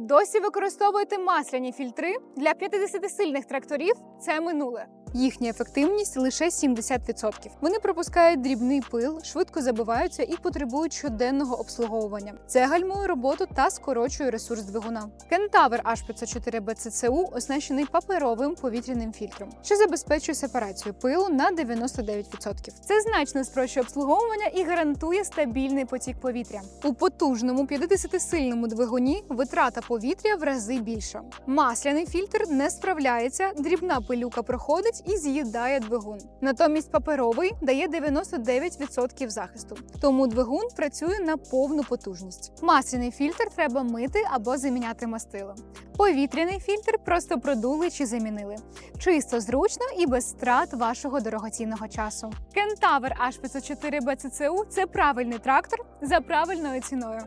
Досі використовуєте масляні фільтри для 50-сильних тракторів. Це минуле. Їхня ефективність лише 70%. Вони пропускають дрібний пил, швидко забиваються і потребують щоденного обслуговування. Це гальмує роботу та скорочує ресурс двигуна. Кентавр H504 BCCU оснащений паперовим повітряним фільтром, що забезпечує сепарацію пилу на 99%. Це значно спрощує обслуговування і гарантує стабільний потік повітря. У потужному 50-сильному двигуні витрата повітря в рази більша. Масляний фільтр не справляється, дрібна пилюка проходить і з'їдає двигун. Натомість паперовий дає 99% захисту. Тому двигун працює на повну потужність. Масляний фільтр треба мити або заміняти мастилом. Повітряний фільтр просто продули чи замінили. Чисто, зручно і без страт вашого дорогоцінного часу. Кентавр H504 BCCU – це правильний трактор за правильною ціною.